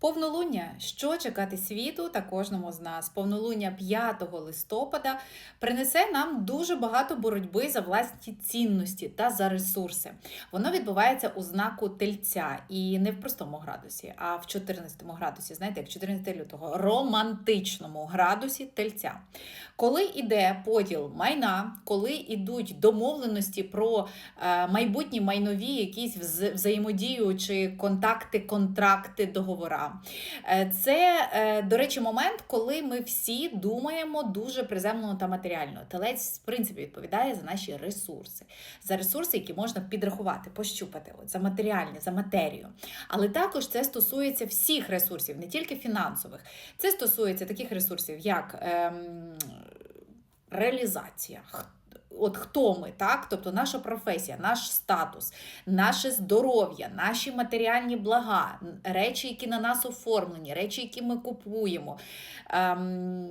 Повнолуння, що чекати світу та кожному з нас. Повнолуння 5 листопада принесе нам дуже багато боротьби за власні цінності та за ресурси. Воно відбувається у знаку тельця і не в простому градусі, а в 14 градусі. Знаєте, як 14 лютого, романтичному градусі тельця. Коли йде поділ майна, коли йдуть домовленості про е, майбутні майнові якісь вз- взаємодію чи контакти, контракти, договора. Е, Це, е, до речі, момент, коли ми всі думаємо дуже приземлено та матеріально. Телець, в принципі, відповідає за наші ресурси, за ресурси, які можна підрахувати, пощупати, от, за матеріальне, за матерію. Але також це стосується всіх ресурсів, не тільки фінансових. Це стосується таких ресурсів, як ем, реалізація. От хто ми, так? Тобто наша професія, наш статус, наше здоров'я, наші матеріальні блага, речі, які на нас оформлені, речі, які ми купуємо. Ем,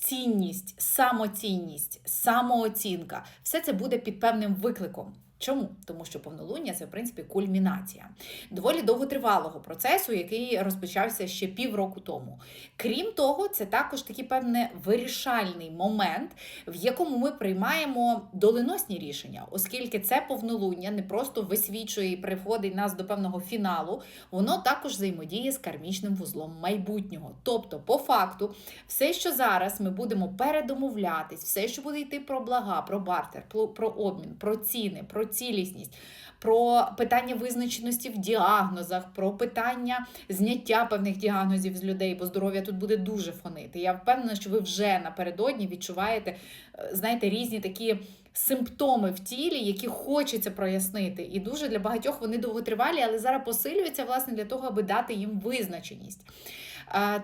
Цінність, самоцінність, самооцінка все це буде під певним викликом. Чому? Тому що повнолуння це в принципі кульмінація доволі довготривалого процесу, який розпочався ще півроку тому. Крім того, це також такий певний вирішальний момент, в якому ми приймаємо доленосні рішення, оскільки це повнолуння не просто висвічує і приводить нас до певного фіналу, воно також взаємодіє з кармічним вузлом майбутнього. Тобто, по факту, все, що зараз ми будемо передомовлятись, все, що буде йти про блага, про бартер, про обмін, про ціни, про цілісність. Про питання визначеності в діагнозах, про питання зняття певних діагнозів з людей, бо здоров'я тут буде дуже фонити. Я впевнена, що ви вже напередодні відчуваєте, е, знаєте, різні такі симптоми в тілі, які хочеться прояснити. І дуже для багатьох вони довготривалі, але зараз посилюються власне для того, аби дати їм визначеність.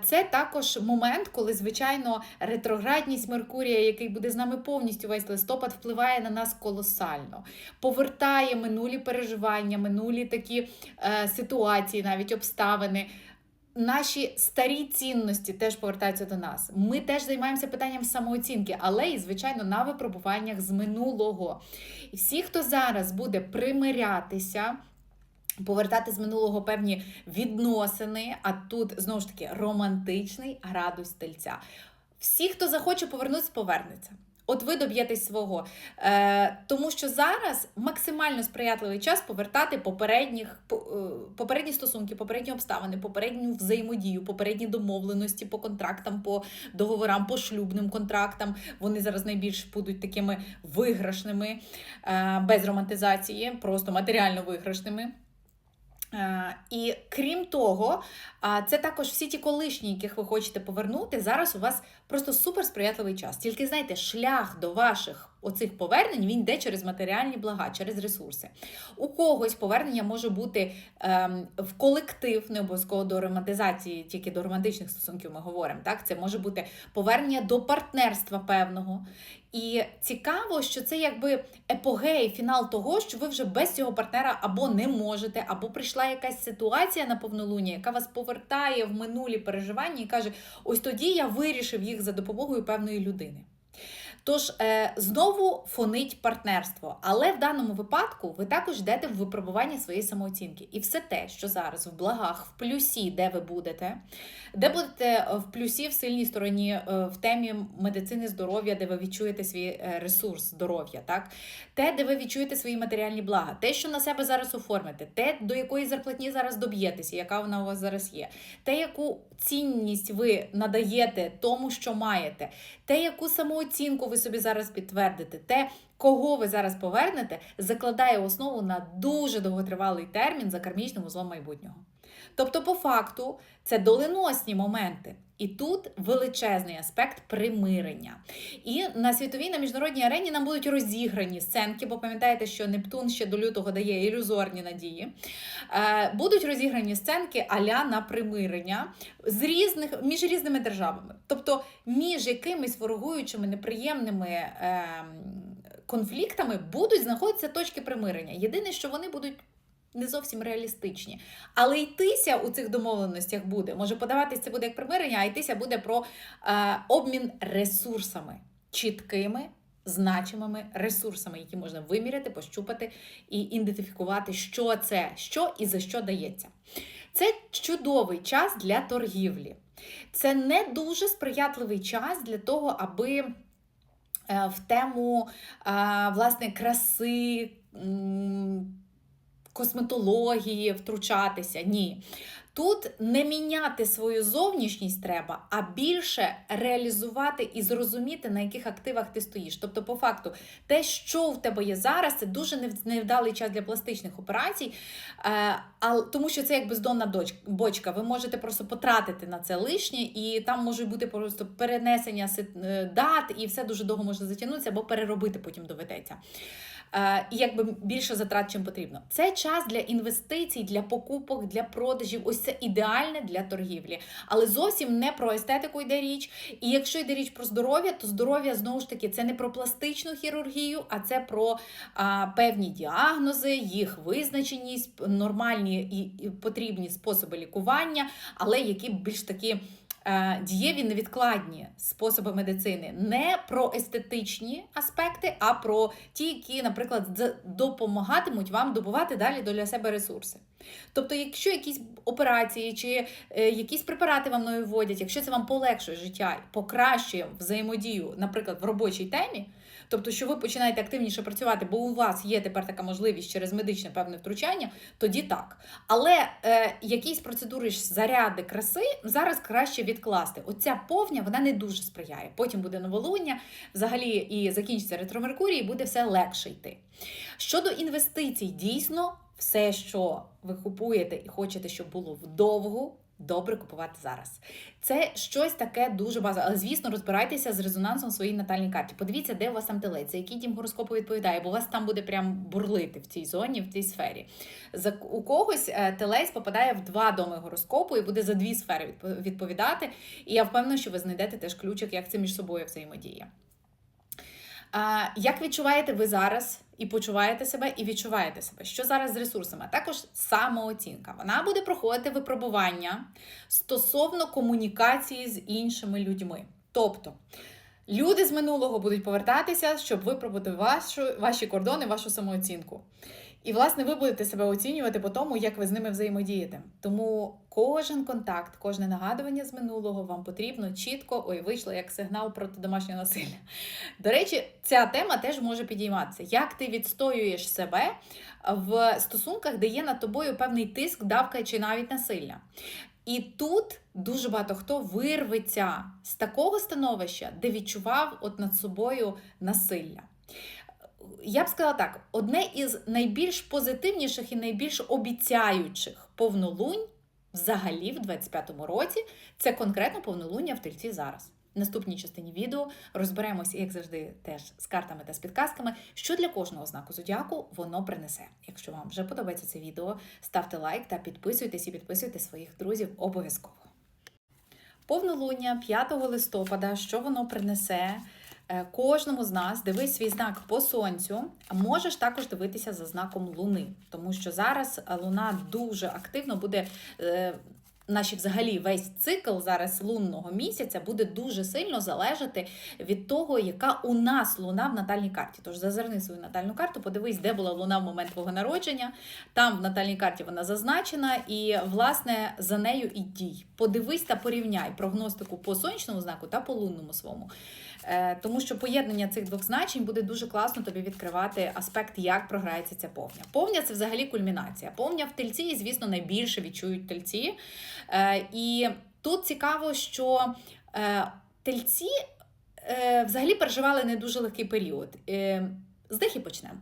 Це також момент, коли, звичайно, ретроградність Меркурія, який буде з нами повністю весь листопад, впливає на нас колосально, повертає минулі переживання, минулі такі е, ситуації, навіть обставини. Наші старі цінності теж повертаються до нас. Ми теж займаємося питанням самооцінки, але і, звичайно, на випробуваннях з минулого. І всі, хто зараз буде примирятися, повертати з минулого певні відносини, а тут знову ж таки романтичний градус тельця. Всі, хто захоче повернутися, повернеться. От ви доб'єтесь свого. Е, тому що зараз максимально сприятливий час повертати попередніх, по- е, попередні стосунки, попередні обставини, попередню взаємодію, попередні домовленості по контрактам, по договорам, по шлюбним контрактам. Вони зараз найбільш будуть такими виграшними, е, без романтизації, просто матеріально виграшними. Е, І крім того, це також всі ті колишні, яких ви хочете повернути. Зараз у вас просто супер сприятливий час. Тільки знаєте, шлях до ваших оцих повернень він йде через матеріальні блага, через ресурси. У когось повернення може бути ем, в колектив, не обов'язково до романтизації, тільки до романтичних стосунків ми говоримо. Так, це може бути повернення до партнерства певного. І цікаво, що це якби епогей, фінал того, що ви вже без цього партнера або не можете, або прийшла якась ситуація на повнолуння, яка вас повертає в минулі переживання і каже: ось тоді я вирішив їх за допомогою певної людини. Тож е, знову фонить партнерство, але в даному випадку ви також йдете в випробування своєї самооцінки. І все те, що зараз в благах, в плюсі, де ви будете, де будете е, в плюсі в сильній стороні, е, в темі медицини здоров'я, де ви відчуєте свій ресурс здоров'я, так те, де ви відчуєте свої матеріальні блага, те, що на себе зараз оформите, те, до якої зарплатні зараз доб'єтеся, яка вона у вас зараз є, те, яку цінність ви надаєте тому, що маєте, те, яку самооцінку ви собі зараз підтвердите, те, кого ви зараз повернете, закладає основу на дуже довготривалий термін за кармічним узлом майбутнього. Тобто, по факту, це доленосні моменти. І тут величезний аспект примирення. І на світовій на міжнародній арені нам будуть розіграні сценки, бо пам'ятаєте, що Нептун ще до лютого дає ілюзорні надії. Е, будуть розіграні сценки аля на примирення з різних між різними державами, тобто між якимись ворогуючими неприємними. Е, Конфліктами будуть знаходитися точки примирення. Єдине, що вони будуть не зовсім реалістичні. Але йтися у цих домовленостях буде. Може подаватися це буде як примирення, а йтися буде про е, обмін ресурсами чіткими значимими ресурсами, які можна виміряти, пощупати і ідентифікувати, що це, що і за що дається. Це чудовий час для торгівлі. Це не дуже сприятливий час для того, аби е, в тему е, власне краси. Косметології втручатися, ні. Тут не міняти свою зовнішність треба, а більше реалізувати і зрозуміти, на яких активах ти стоїш. Тобто, по факту, те, що в тебе є зараз, це дуже невдалий час для пластичних операцій, е, тому що це як бездонна бочка. Ви можете просто потратити на це лишнє, і там може бути просто перенесення е, дат, і все дуже довго може затягнутися, або переробити потім доведеться. Е, і якби більше затрат, чим потрібно. Це час для інвестицій, для покупок, для продажів. Ось це ідеальне для торгівлі. Але зовсім не про естетику йде річ. І якщо йде річ про здоров'я, то здоров'я знову ж таки це не про пластичну хірургію, а це про а, певні діагнози, їх визначеність, нормальні і, потрібні способи лікування, але які більш такі. е, Дієві невідкладні способи медицини не про естетичні аспекти, а про ті, які, наприклад, допомагатимуть вам добувати далі для себе ресурси. Тобто, якщо якісь операції чи е, якісь препарати вам не вводять, якщо це вам полегшує життя, покращує взаємодію, наприклад, в робочій темі, тобто, що ви починаєте активніше працювати, бо у вас є тепер така можливість через медичне певне втручання, тоді так. Але е, якісь процедури заряди краси зараз краще відкласти. Оця повня вона не дуже сприяє. Потім буде новолуння, взагалі і закінчиться ретромеркурій, і буде все легше йти. Щодо інвестицій, дійсно, все, що ви купуєте і хочете, щоб було вдовгу. Добре купувати зараз. Це щось таке дуже базове. Але, звісно, розбирайтеся з резонансом в своїй натальній карті. Подивіться, де у вас там телець, за який дім гороскопу відповідає, бо у вас там буде прям бурлити в цій зоні, в цій сфері. За у когось е, телець попадає в два доми гороскопу і буде за дві сфери відповідати. І я впевнена, що ви знайдете теж ключик, як це між собою взаємодіє. Як відчуваєте ви зараз і почуваєте себе, і відчуваєте себе? Що зараз з ресурсами? Також самооцінка. Вона буде проходити випробування стосовно комунікації з іншими людьми. Тобто, люди з минулого будуть повертатися, щоб випробувати вашу, ваші кордони, вашу самооцінку. І, власне, ви будете себе оцінювати по тому, як ви з ними взаємодієте. Тому кожен контакт, кожне нагадування з минулого вам потрібно чітко, ой, вийшло як сигнал проти домашнього насилля. До речі, ця тема теж може підійматися. Як ти відстоюєш себе в стосунках, де є над тобою певний тиск, давка чи навіть насилля. І тут дуже багато хто вирветься з такого становища, де відчував от над собою насилля. Я б сказала так: одне із найбільш позитивніших і найбільш обіцяючих повнолунь взагалі в 25-му році це конкретно повнолуння в тельці зараз. В наступній частині відео розберемося, як завжди, теж з картами та з підказками, що для кожного знаку зодіаку воно принесе. Якщо вам вже подобається це відео, ставте лайк та підписуйтесь і підписуйте своїх друзів обов'язково. Повнолуння 5 листопада, що воно принесе кожному з нас, дивись свій знак по сонцю, можеш також дивитися за знаком Луни, тому що зараз е, Луна дуже активно буде. е, Наші взагалі весь цикл зараз лунного місяця буде дуже сильно залежати від того, яка у нас луна в натальній карті. Тож зазирни свою натальну карту, подивись, де була луна в момент твого народження. Там в натальній карті вона зазначена, і власне за нею і дій. Подивись та порівняй прогностику по сонячному знаку та по лунному своєму. Е, Тому що поєднання цих двох значень буде дуже класно тобі відкривати аспект, як програється ця повня. Повня це взагалі кульмінація. Повня в тельці, і, звісно, найбільше відчують тельці. Е, І тут цікаво, що е, тельці взагалі переживали не дуже легкий період. З них і почнемо.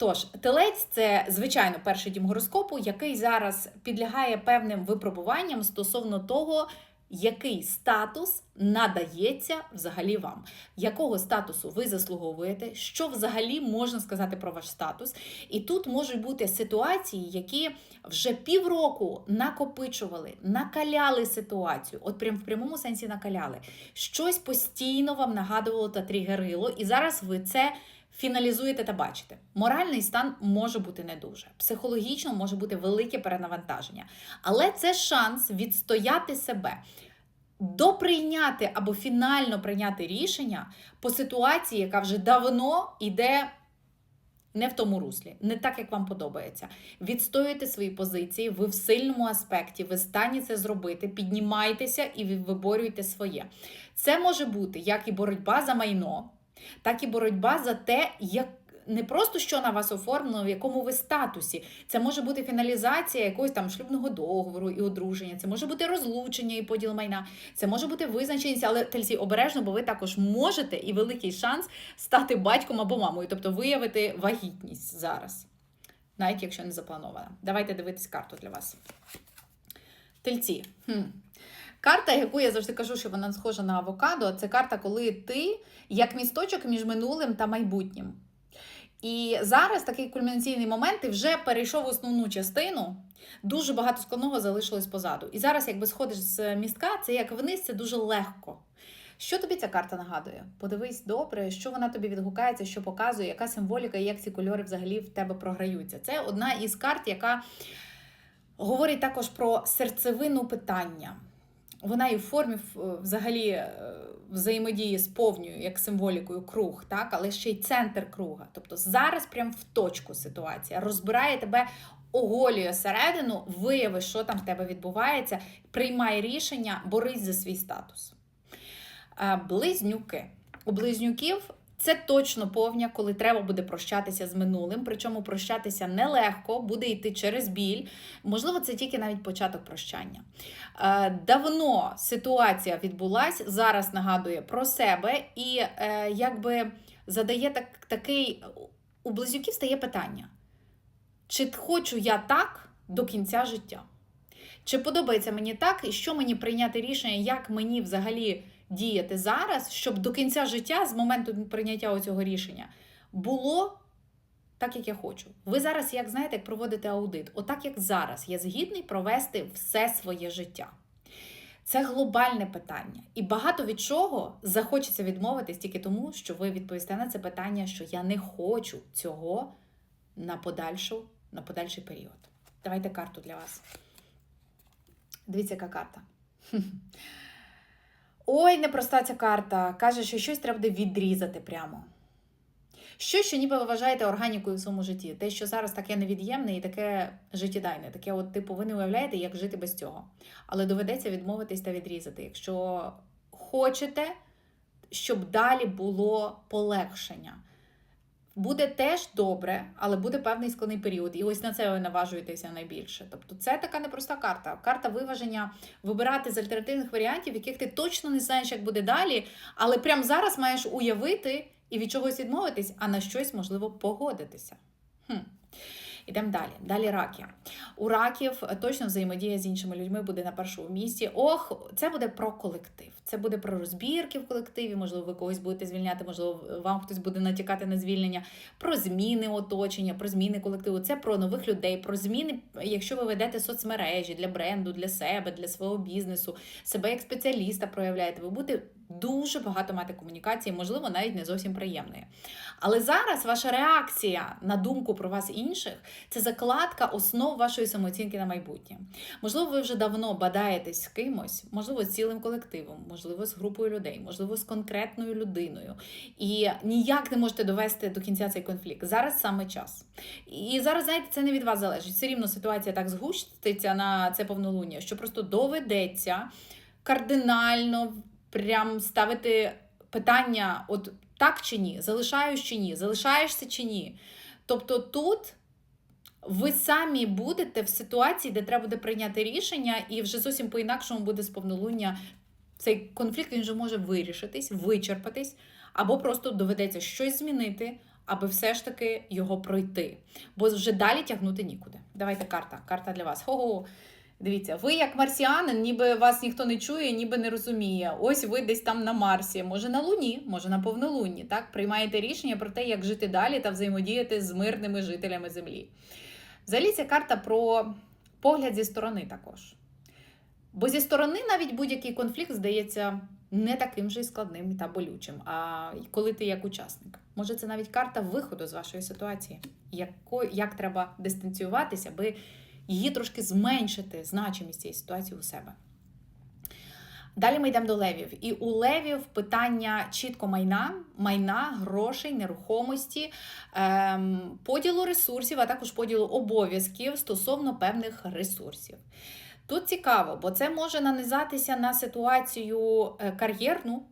Тож, телець це звичайно перший дім гороскопу, який зараз підлягає певним випробуванням стосовно того, який статус надається взагалі вам, якого статусу ви заслуговуєте, що взагалі можна сказати про ваш статус. І тут можуть бути ситуації, які вже півроку накопичували, накаляли ситуацію, от прям в прямому сенсі накаляли. Щось постійно вам нагадувало та тригерило, і зараз ви це фіналізуєте та бачите. Моральний стан може бути не дуже, психологічно може бути велике перенавантаження. Але це шанс відстояти себе. доприйняти або фінально прийняти рішення по ситуації, яка вже давно йде не в тому руслі, не так, як вам подобається. Відстоюйте свої позиції, ви в сильному аспекті, ви стані це зробити, піднімайтеся і виборюйте своє. Це може бути як і боротьба за майно, так і боротьба за те, як. Не просто що на вас оформлено, в якому ви статусі. Це може бути фіналізація якогось там шлюбного договору і одруження, це може бути розлучення і поділ майна, це може бути визначеність, але тельці обережно, бо ви також можете і великий шанс стати батьком або мамою, тобто виявити вагітність зараз, навіть якщо не запланована. Давайте дивитись карту для вас. Тельці. Хм. Карта, яку я завжди кажу, що вона схожа на авокадо, це карта, коли ти як місточок між минулим та майбутнім. І зараз такий кульмінаційний момент, ти вже перейшов основну частину, дуже багато складного залишилось позаду. І зараз, якби сходиш з містка, це як вниз, це дуже легко. Що тобі ця карта нагадує? Подивись добре, що вона тобі відгукається, що показує, яка символіка і як ці кольори взагалі в тебе програються. Це одна із карт, яка говорить також про серцевину питання. Вона і в формі взагалі е, взаємодії з повною, як символікою, круг, так? але ще й центр круга. Тобто зараз прям в точку ситуація розбирає тебе, оголює середину, вияви, що там в тебе відбувається, приймай рішення, борись за свій статус. Е, Близнюки. У близнюків це точно повня, коли треба буде прощатися з минулим. Причому прощатися нелегко, буде йти через біль. Можливо, це тільки навіть початок прощання. Е, Давно ситуація відбулась, зараз нагадує про себе і е, якби задає так, такий. У близнюків стає питання: чи хочу я так до кінця життя? Чи подобається мені так, і що мені прийняти рішення, як мені взагалі діяти зараз, щоб до кінця життя, з моменту прийняття цього рішення, було так, як я хочу. Ви зараз, як знаєте, як проводите аудит, отак як зараз, я згідний провести все своє життя. Це глобальне питання. І багато від чого захочеться відмовитись тільки тому, що ви відповісте на це питання, що я не хочу цього на подальшу, на подальший період. Давайте карту для вас. Дивіться, яка карта. Ой, непроста ця карта. Каже, що щось треба буде відрізати прямо. Щось, що ніби ви вважаєте органікою в своєму житті. Те, що зараз таке невід'ємне і таке життєдайне. Таке, от, типу, ви не уявляєте, як жити без цього. Але доведеться відмовитись та відрізати. Якщо хочете, щоб далі було полегшення. Буде теж добре, але буде певний складний період. І ось на це ви наважуєтеся найбільше. Тобто, це така непроста карта. Карта виваження вибирати з альтернативних варіантів, яких ти точно не знаєш, як буде далі, але прямо зараз маєш уявити і від чогось відмовитись, а на щось можливо погодитися. Хм. Ідемо далі. Далі раки. У раків точно взаємодія з іншими людьми буде на першому місці. Ох, це буде про колектив. Це буде про розбірки в колективі. Можливо, ви когось будете звільняти, можливо, вам хтось буде натякати на звільнення, про зміни оточення, про зміни колективу. Це про нових людей, про зміни, якщо ви ведете соцмережі для бренду, для себе, для свого бізнесу, себе як спеціаліста проявляєте. Ви будете дуже багато мати комунікації, можливо, навіть не зовсім приємної. Але зараз ваша реакція на думку про вас інших це закладка основ вашої самооцінки на майбутнє. Можливо, ви вже давно бадаєтесь з кимось, можливо, з цілим колективом, можливо, з групою людей, можливо, з конкретною людиною. І ніяк не можете довести до кінця цей конфлікт. Зараз саме час. І зараз, знаєте, це не від вас залежить. Все рівно ситуація так згуститься на це повнолуння, що просто доведеться кардинально прям ставити питання: от так чи ні, залишаюсь чи ні, залишаєшся чи ні. Тобто тут ви самі будете в ситуації, де треба буде прийняти рішення, і вже зовсім по-інакшому буде з повнолуння. Цей конфлікт він вже може вирішитись, вичерпатись, або просто доведеться щось змінити, аби все ж таки його пройти. Бо вже далі тягнути нікуди. Давайте карта. Карта для вас. Хо-хо. Дивіться, ви як марсіанин, ніби вас ніхто не чує, ніби не розуміє. Ось ви десь там на Марсі, може на Луні, може на повнолунні. Так, приймаєте рішення про те, як жити далі та взаємодіяти з мирними жителями Землі. Взагалі, ця карта про погляд зі сторони також. Бо зі сторони навіть будь-який конфлікт здається не таким же й складним та болючим. А коли ти як учасник, може, це навіть карта виходу з вашої ситуації, яко, як треба дистанціюватися, аби її трошки зменшити значимість цієї ситуації у себе. Далі ми йдемо до левів. І у левів питання чітко майна, майна, грошей, нерухомості, ем, поділу ресурсів, а також поділу обов'язків стосовно певних ресурсів. Тут цікаво, бо це може нанизатися на ситуацію е, кар'єрну,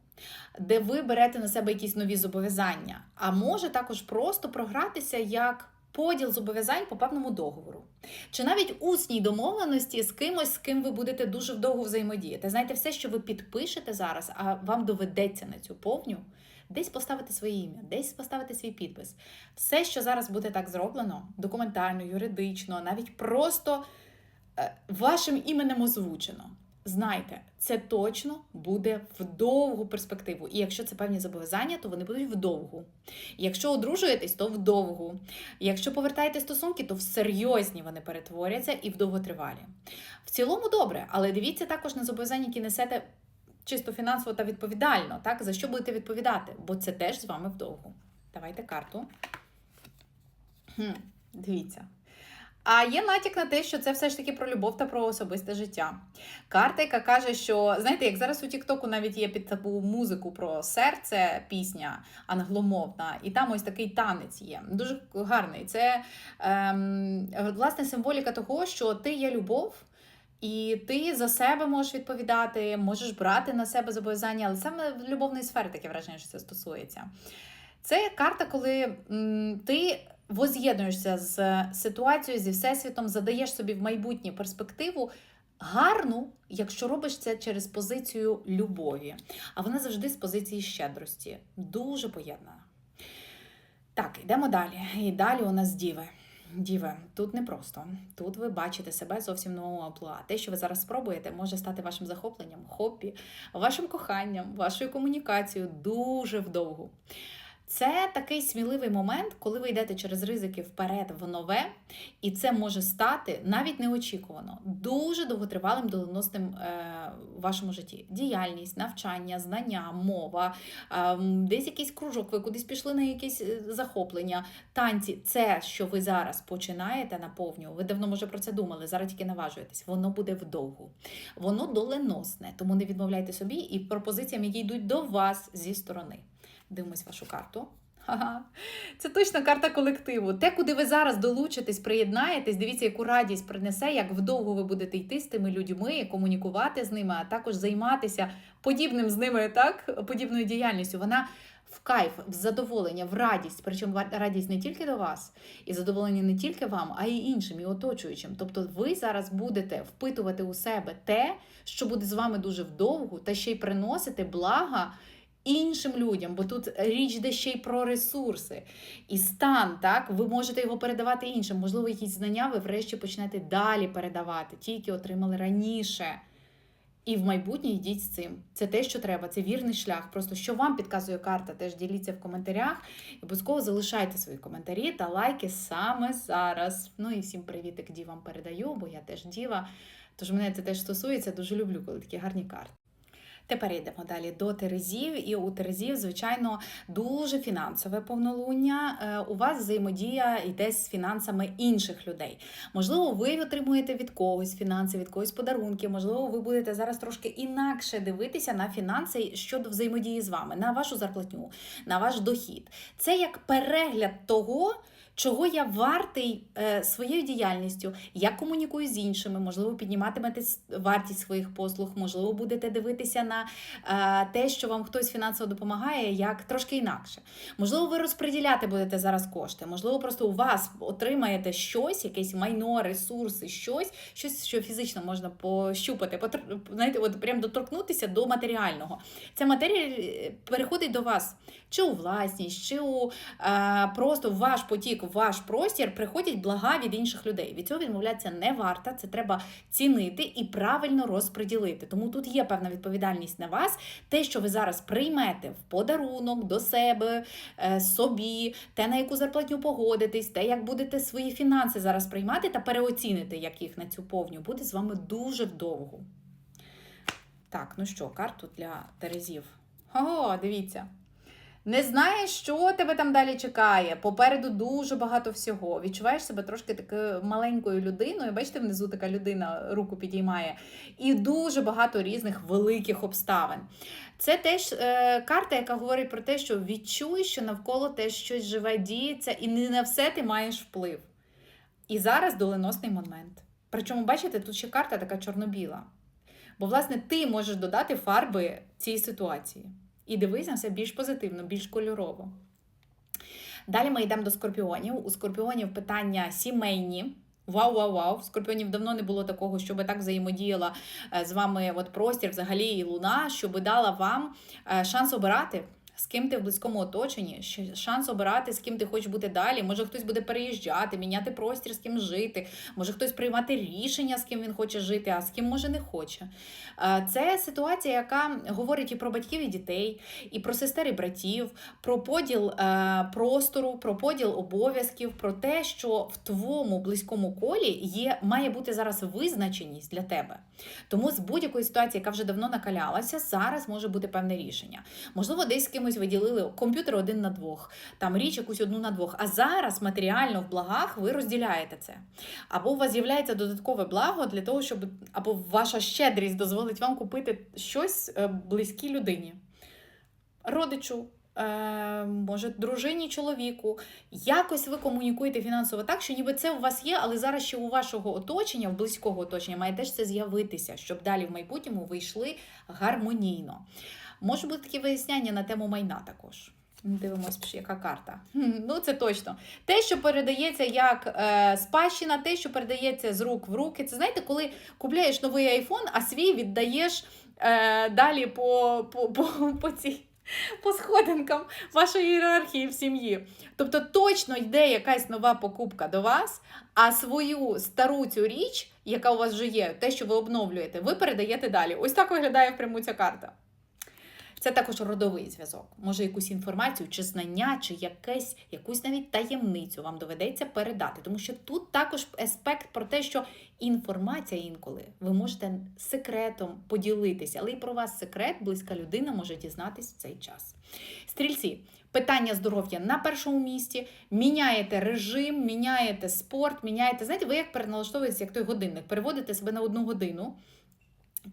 де ви берете на себе якісь нові зобов'язання, а може також просто програтися як поділ зобов'язань по певному договору. Чи навіть усній домовленості з кимось, з ким ви будете дуже вдовго взаємодіяти. Знаєте, все, що ви підпишете зараз, а вам доведеться на цю повню, десь поставити своє ім'я, десь поставити свій підпис. Все, що зараз буде так зроблено, документально, юридично, навіть просто е, вашим іменем озвучено. Знайте, це точно буде в довгу перспективу. І якщо це певні зобов'язання, то вони будуть вдовгу. Якщо одружуєтесь, то вдовгу. Якщо повертаєте стосунки, то в серйозні вони перетворяться і в довготривалі. В цілому добре, але дивіться також на зобов'язання, які несете чисто фінансово та відповідально, так? За що будете відповідати? Бо це теж з вами вдовгу. Давайте карту. Хм, Дивіться. А є натяк на те, що це все ж таки про любов та про особисте життя. Карта, яка каже, що знаєте, як зараз у Тіктоку навіть є під таку музику про серце, пісня англомовна, і там ось такий танець є. Дуже гарний. Це ем, власне символіка того, що ти є любов. І ти за себе можеш відповідати, можеш брати на себе зобов'язання, але саме в любовної сфери таке враження, що це стосується. Це карта, коли ти воз'єднуєшся з ситуацією, зі всесвітом, задаєш собі в майбутнє перспективу гарну, якщо робиш це через позицію любові. А вона завжди з позиції щедрості. Дуже поєднана. Так, йдемо далі. І далі у нас діви. Діви, тут непросто. Тут ви бачите себе зовсім нового амплуа. Те, що ви зараз спробуєте, може стати вашим захопленням, хобі, вашим коханням, вашою комунікацією дуже вдовгу. Це такий сміливий момент, коли ви йдете через ризики вперед в нове, і це може стати навіть неочікувано, дуже довготривалим доленосним е, в вашому житті. Діяльність, навчання, знання, мова, е, десь якийсь кружок, ви кудись пішли на якесь е, захоплення, танці. Це, що ви зараз починаєте наповню. Ви давно може про це думали, зараз тільки наважуєтесь. Воно буде вдовгу. Воно доленосне, тому не відмовляйте собі і пропозиціям, які йдуть до вас зі сторони. Дивимось вашу карту. Ага. Це точно карта колективу. Те, куди ви зараз долучитесь, приєднаєтесь, дивіться, яку радість принесе, як вдовго ви будете йти з тими людьми, комунікувати з ними, а також займатися подібним з ними, так, подібною діяльністю. Вона в кайф, в задоволення, в радість. Причому радість не тільки до вас, і задоволення не тільки вам, а й іншим, і оточуючим. Тобто ви зараз будете впитувати у себе те, що буде з вами дуже вдовго, та ще й приносити блага іншим людям, бо тут річ йде ще й про ресурси і стан, так ви можете його передавати іншим. Можливо, якісь знання ви врешті почнете далі передавати, ті, які отримали раніше. І в майбутнє йдіть з цим. Це те, що треба, це вірний шлях. Просто що вам підказує карта, теж діліться в коментарях. І обов'язково залишайте свої коментарі та лайки саме зараз. Ну і всім привітик дівам передаю, бо я теж діва. Тож мене це теж стосується, дуже люблю, коли такі гарні карти. Тепер йдемо далі до Терезів, і у Терезів, звичайно, дуже фінансове повнолуння. Е, у вас взаємодія йде з фінансами інших людей. Можливо, ви отримуєте від когось фінанси, від когось подарунки. Можливо, ви будете зараз трошки інакше дивитися на фінанси щодо взаємодії з вами, на вашу зарплатню, на ваш дохід. Це як перегляд того чого я вартий е, своєю діяльністю, як комунікую з іншими, можливо, підніматимете вартість своїх послуг, можливо, будете дивитися на е, те, що вам хтось фінансово допомагає, як трошки інакше. Можливо, ви розподіляти будете зараз кошти, можливо, просто у вас отримаєте щось, якесь майно, ресурси, щось, щось, що фізично можна пощупати, потр... знаєте, от прям доторкнутися до матеріального. Ця матерія е, переходить до вас чи у власність, чи у е, просто ваш потік ваш простір приходять блага від інших людей. Від цього відмовлятися не варто, це треба цінити і правильно розподілити. Тому тут є певна відповідальність на вас. Те, що ви зараз приймете в подарунок до себе, е, собі, те, на яку зарплатню погодитесь, те, як будете свої фінанси зараз приймати та переоцінити, як їх на цю повню, буде з вами дуже вдовго. Так, ну що, карту для Терезів. Ого, дивіться. Не знаєш, що тебе там далі чекає. Попереду дуже багато всього. Відчуваєш себе трошки такою маленькою людиною. Бачите, внизу така людина руку підіймає. І дуже багато різних великих обставин. Це теж е, карта, яка говорить про те, що відчуй, що навколо те щось живе діється, і не на все ти маєш вплив. І зараз доленосний момент. Причому, бачите, тут ще карта така чорно-біла. Бо, власне, ти можеш додати фарби цій ситуації. І дивись на все більш позитивно, більш кольорово. Далі ми йдемо до скорпіонів. У скорпіонів питання сімейні. Вау, вау, вау! Скорпіонів давно не було такого, щоб так взаємодіяла е, з вами от простір, взагалі і луна, щоб дала вам е, шанс обирати. З ким ти в близькому оточенні, шанс обирати, з ким ти хочеш бути далі. Може хтось буде переїжджати, міняти простір, з ким жити, може хтось приймати рішення, з ким він хоче жити, а з ким може не хоче. Це ситуація, яка говорить і про батьків і дітей, і про сестер і братів, про поділ е, простору, про поділ обов'язків, про те, що в твоєму близькому колі є, має бути зараз визначеність для тебе. Тому з будь-якої ситуації, яка вже давно накалялася, зараз може бути певне рішення. Можливо, десь з кимось ви ділили комп'ютер один на двох, там річ якусь одну на двох. А зараз матеріально в благах ви розділяєте це. Або у вас з'являється додаткове благо для того, щоб або ваша щедрість дозволить вам купити щось е, близькій людині, родичу. е, Може, дружині, чоловіку, якось ви комунікуєте фінансово так, що ніби це у вас є, але зараз ще у вашого оточення, в близького оточення, має теж це з'явитися, щоб далі в майбутньому ви йшли гармонійно. Може бути такі виясняння на тему майна також. Дивимось, яка карта. Ну, це точно. Те, що передається як е, спадщина, те, що передається з рук в руки. Це знаєте, коли купляєш новий айфон, а свій віддаєш е, далі по, по, по, по цій. По сходинкам вашої ієрархії в сім'ї. Тобто точно йде якась нова покупка до вас, а свою стару цю річ, яка у вас вже є, те, що ви обновлюєте, ви передаєте далі. Ось так виглядає впряму ця карта. Це також родовий зв'язок. Може, якусь інформацію, чи знання, чи якесь, якусь навіть таємницю вам доведеться передати. Тому що тут також аспект про те, що інформація інколи ви можете секретом поділитися, але і про вас секрет близька людина може дізнатись в цей час. Стрільці. Питання здоров'я на першому місці, міняєте режим, міняєте спорт, міняєте. Знаєте, ви як переналаштовуєтеся, як той годинник, переводите себе на одну годину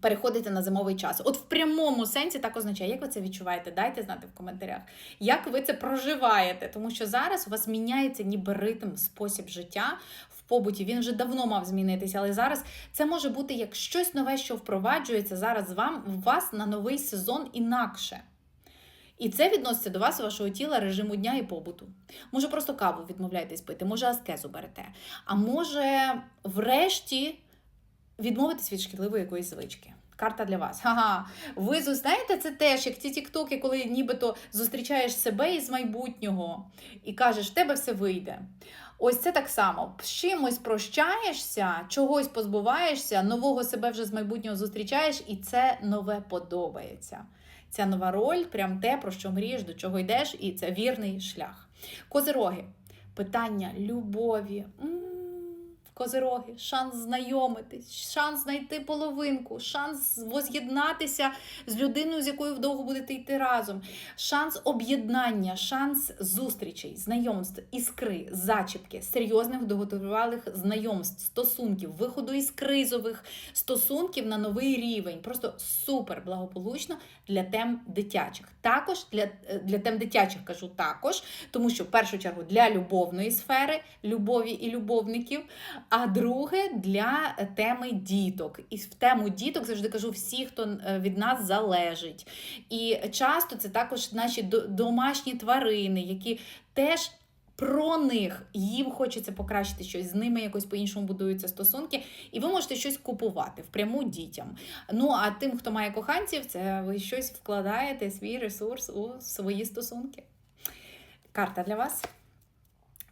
переходите на зимовий час. От в прямому сенсі так означає, як ви це відчуваєте? Дайте знати в коментарях, як ви це проживаєте, тому що зараз у вас міняється ніби ритм, спосіб життя. В побуті він вже давно мав змінитися, але зараз це може бути як щось нове, що впроваджується зараз вам у вас на новий сезон інакше. І це відноситься до вас, вашого тіла, режиму дня і побуту. Може, просто каву відмовляєтесь пити, може, аскезу берете. А може, врешті відмовитись від шкідливої якоїсь звички. Карта для вас. Ага, ви знаєте, це теж як ці тіктоки, коли нібито зустрічаєш себе із майбутнього і кажеш, в тебе все вийде. Ось це так само. З чимось прощаєшся, чогось позбуваєшся, нового себе вже з майбутнього зустрічаєш, і це нове подобається. Ця нова роль, прям те, про що мрієш, до чого йдеш, і це вірний шлях. Козироги. Питання любові. Козироги, шанс знайомитись, шанс знайти половинку, шанс воз'єднатися з людиною, з якою вдовго будете йти разом, шанс об'єднання, шанс зустрічей, знайомств, іскри, зачіпки, серйозних довготривалих знайомств, стосунків, виходу із кризових стосунків на новий рівень. Просто супер благополучно для тем дитячих. Також для, для тем дитячих кажу також, тому що в першу чергу для любовної сфери, любові і любовників а друге для теми діток. І в тему діток завжди кажу всі, хто е, від нас залежить. І часто це також наші домашні тварини, які теж. Про них їм хочеться покращити щось, з ними якось по-іншому будуються стосунки, і ви можете щось купувати впряму дітям. Ну а тим, хто має коханців, це ви щось вкладаєте, свій ресурс у свої стосунки. Карта для вас.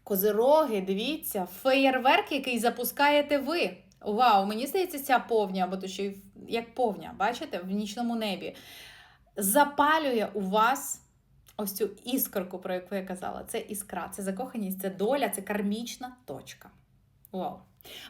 Козироги, дивіться, феєрверк, який запускаєте ви. Вау, мені здається, ця повня, або то ще як повня, бачите, в нічному небі. Запалює у вас ось цю іскорку, про яку я казала. Це іскра, це закоханість, це доля, це кармічна точка. Вау.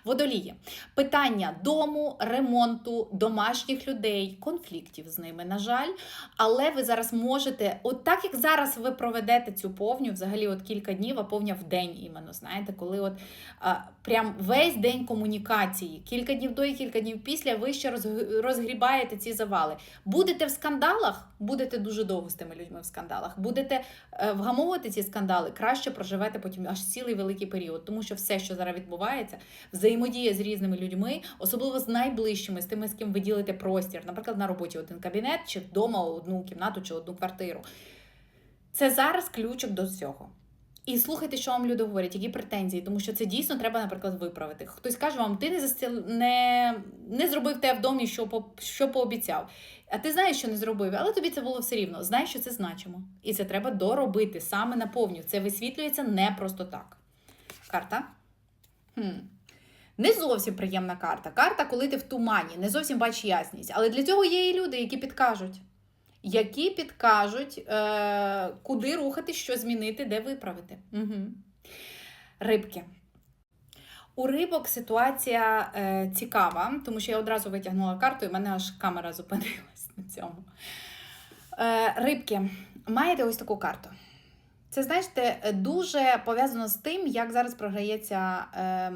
Водолії. Питання дому, ремонту, домашніх людей, конфліктів з ними, на жаль. Але ви зараз можете, от так як зараз ви проведете цю повню, взагалі от кілька днів, а повня в день іменно, знаєте, коли от а, прям весь день комунікації, кілька днів до і кілька днів після, ви ще розг- розгрібаєте ці завали. Будете в скандалах, будете дуже довго з тими людьми в скандалах. Будете е, вгамовувати ці скандали, краще проживете потім аж цілий великий період, тому що все, що зараз відбувається, взаємодія з різними людьми, особливо з найближчими, з тими, з ким ви ділите простір, наприклад, на роботі один кабінет, чи вдома одну кімнату, чи одну квартиру. Це зараз ключик до всього. І слухайте, що вам люди говорять, які претензії, тому що це дійсно треба, наприклад, виправити. Хтось каже вам, ти не застіл... не, не зробив те в домі, що, по... що пообіцяв. А ти знаєш, що не зробив, але тобі це було все рівно. Знаєш, що це значимо. І це треба доробити саме наповню. Це висвітлюється не просто так. Карта. Хм. Не зовсім приємна карта. Карта, коли ти в тумані, не зовсім бачиш ясність. Але для цього є і люди, які підкажуть. Які підкажуть, е, куди рухати, що змінити, де виправити. Угу. Рибки. У рибок ситуація е, цікава, тому що я одразу витягнула карту, і мене аж камера зупинилась на цьому. Е, рибки, маєте ось таку карту. Це, знаєте, дуже пов'язано з тим, як зараз програється е,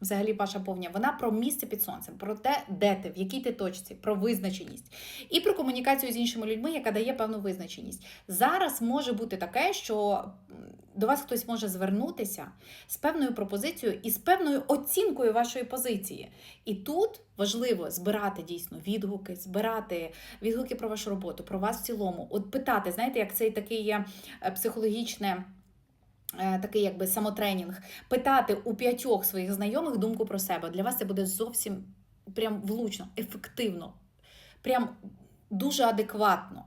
взагалі ваша повня. Вона про місце під сонцем, про те, де ти, в якій ти точці, про визначеність. І про комунікацію з іншими людьми, яка дає певну визначеність. Зараз може бути таке, що до вас хтось може звернутися з певною пропозицією і з певною оцінкою вашої позиції. І тут важливо збирати дійсно відгуки, збирати відгуки про вашу роботу, про вас в цілому. От питати, знаєте, як цей такий є е, психологічне. Е, Такий якби самотренінг, питати у п'ятьох своїх знайомих думку про себе. Для вас це буде зовсім прям влучно, ефективно, прям дуже адекватно.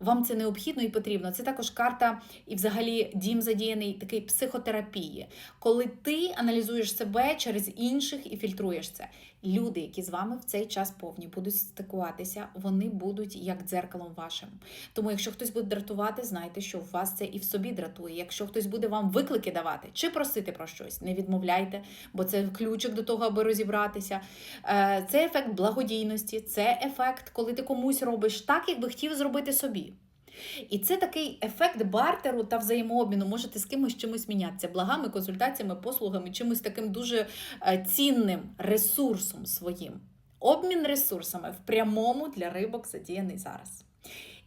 Вам це необхідно і потрібно. Це також карта, і взагалі дім задіяний такий психотерапії, коли ти аналізуєш себе через інших і фільтруєш це. Люди, які з вами в цей час повні будуть стикуватися, вони будуть як дзеркалом вашим. Тому, якщо хтось буде дратувати, знайте, що у вас це і в собі дратує. Якщо хтось буде вам виклики давати чи просити про щось, не відмовляйте, бо це ключик до того, аби розібратися. Е, Це ефект благодійності, це ефект, коли ти комусь робиш так, як би хотів зробити собі. І це такий ефект бартеру та взаємообміну. Можете з кимось чимось мінятися, благами, консультаціями, послугами, чимось таким дуже е, цінним ресурсом своїм. Обмін ресурсами в прямому для рибок задіяний зараз.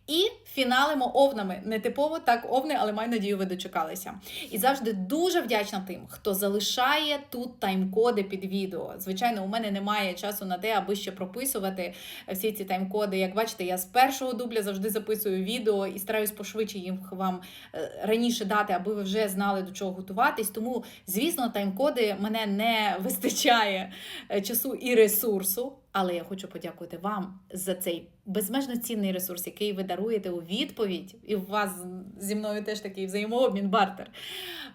І фіналимо овнами. Нетипово так овни, але маю надію, ви дочекалися. І завжди дуже вдячна тим, хто залишає тут тайм-коди під відео. Звичайно, у мене немає часу на те, аби ще прописувати всі ці тайм-коди. Як бачите, я з першого дубля завжди записую відео і стараюсь пошвидше їх вам е, раніше дати, аби ви вже знали до чого готуватись. Тому, звісно, тайм-коди мене не вистачає е, часу і ресурсу. Але я хочу подякувати вам за цей безмежно цінний ресурс, який ви даруєте у відповідь, і у вас зі мною теж такий взаємообмін бартер.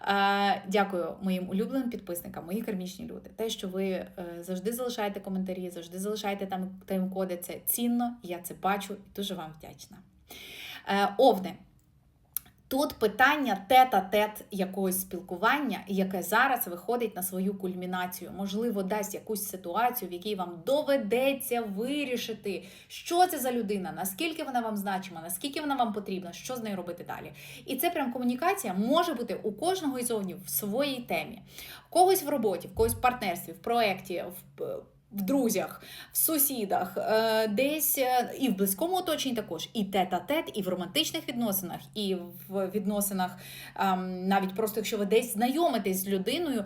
Е, Дякую моїм улюбленим підписникам, мої кармічні люди. Те, що ви е, завжди залишаєте коментарі, завжди залишаєте там тайм-коди, це цінно, я це бачу і дуже вам вдячна. Е, Овни. Тут питання тет-а-тет якогось спілкування, яке зараз виходить на свою кульмінацію. Можливо, дасть якусь ситуацію, в якій вам доведеться вирішити, що це за людина, наскільки вона вам значима, наскільки вона вам потрібна, що з нею робити далі. І це прям комунікація може бути у кожного із зовні в своїй темі. Когось в роботі, в когось в партнерстві, в проєкті, в в друзях, в сусідах, е, десь е, і в близькому оточенні також, і тет-а-тет, і в романтичних відносинах, і в відносинах, ем, навіть просто якщо ви десь знайомитесь з людиною,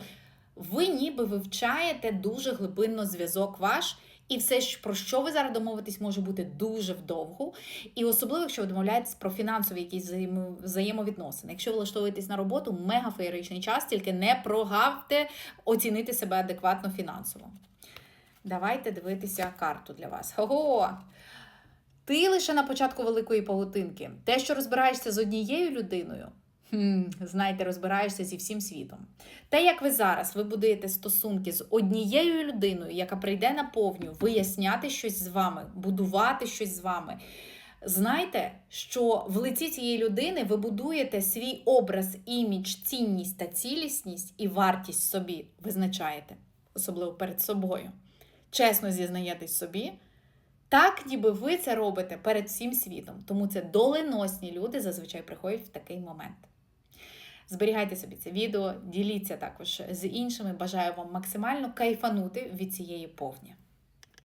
ви ніби вивчаєте дуже глибинно зв'язок ваш. І все, про що ви зараз домовитесь, може бути дуже вдовго. І особливо, якщо ви домовляєтесь про фінансові якісь взаємо- взаємовідносини. Якщо влаштовуєтесь на роботу, мега феєричний час, тільки не прогавте оцінити себе адекватно фінансово. Давайте дивитися карту для вас. Ого! Ти лише на початку великої павутинки. Те, що розбираєшся з однією людиною, хм, знаєте, розбираєшся зі всім світом. Те, як ви зараз ви будуєте стосунки з однією людиною, яка прийде на повню, виясняти щось з вами, будувати щось з вами. Знайте, що в лиці цієї людини ви будуєте свій образ, імідж, цінність та цілісність і вартість собі визначаєте. особливо перед собою, чесно зізнаєтесь собі, так, ніби ви це робите перед всім світом. Тому це доленосні люди зазвичай приходять в такий момент. Зберігайте собі це відео, діліться також з іншими. Бажаю вам максимально кайфанути від цієї повні.